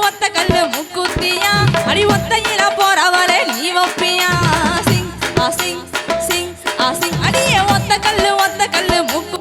ஒத்த கல்லு முக்குத்தியா? அடி ஒத்தையில போறவளே நீ ஒப்பியா? சிங் ஆசிங் சிங் ஆசிங் அடியே ஒத்த கல்லு ஒத்த கல்லு முக்கு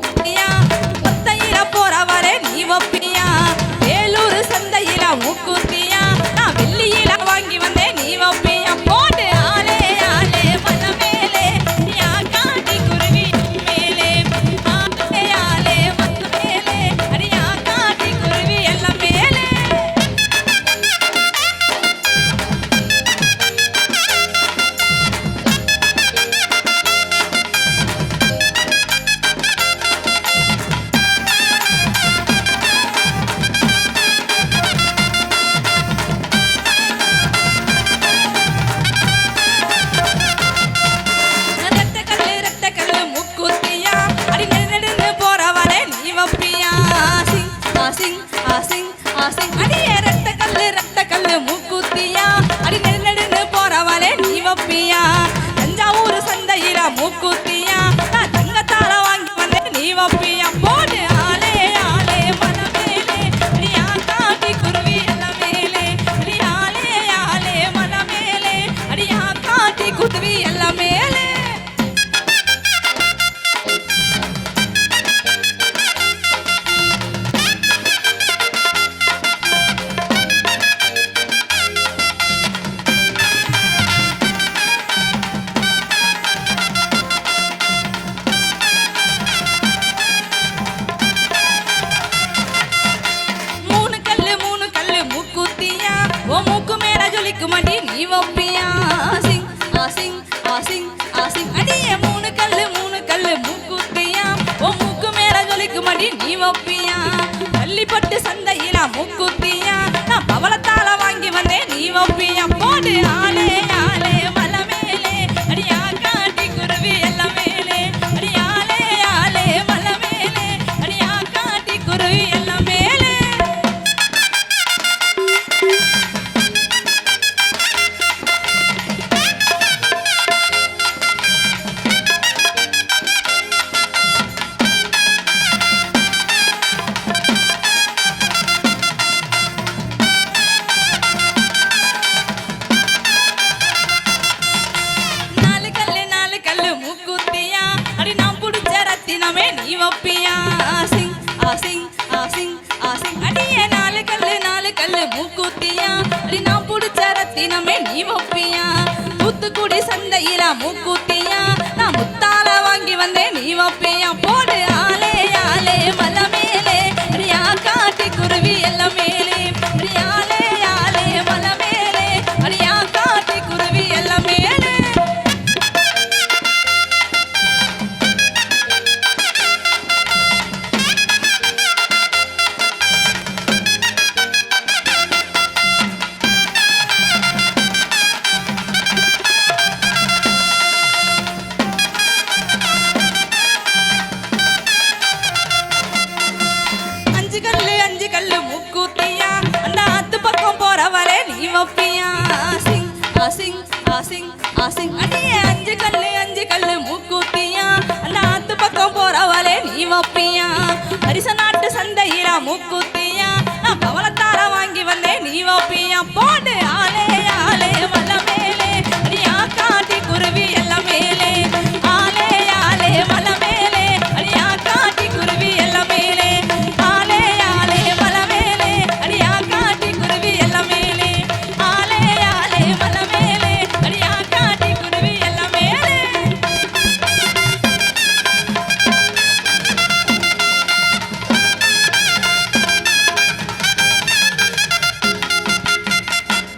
மூக்கு மேல ஜொலிக்கு மடி நீ வப்பியா ஆசிங் ஆசிங் ஆசிங் ஆசிங் சிங் அடியே மூணு கல்லு மூணு கல்லு மூக்குத்தியா? ஓ மூக்கு மேல ஜொலிக்கு மடி நீ வப்பியா பள்ளிப்பட்டு சந்தையில மூக்குத்தியா? நான் பவளத்தால வாங்கி வந்தேன் நீ வப்பியா நீ வப்பியா சிங் ஆ சிங் ஆ சிங் நாலு கல்லு நாலு கல்லு மூக்குத்தியா? அடி நான் புடிச்ச ரத்தினமே நீ வப்பியா தூத்துக்குடி சந்தையில மூக்குத்தி சிங் ஆசிங் ஆசிங் ஆசிங் அடியே அஞ்சு கல்லு அஞ்சு கல்லு மூக்குத்தியா. நாத்து பக்கம் போறவளே நீ வப்பியா.